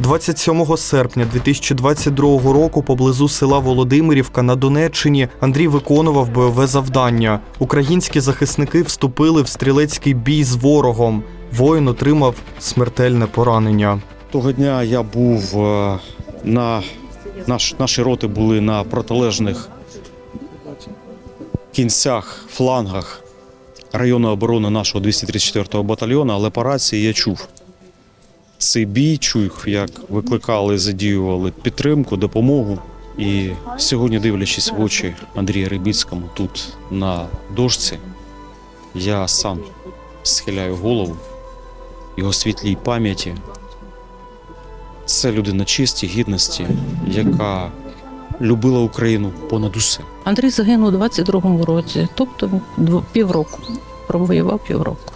27 серпня 2022 року поблизу села Володимирівка на Донеччині Андрій виконував бойове завдання. Українські захисники вступили в стрілецький бій з ворогом. Воїн отримав смертельне поранення. Того дня я був е, на наш, наші роти були на протилежних кінцях, флангах району оборони нашого 234-го батальйону, але по рації я чув цей бій, чув, як викликали, задіювали підтримку, допомогу. І сьогодні, дивлячись в очі Андрія Рибіцькому тут на дошці, я сам схиляю голову його світлій пам'яті. Це людина честі, гідності, яка любила Україну понад усе. Андрій загинув у 22-му році, тобто півроку. Провоював півроку.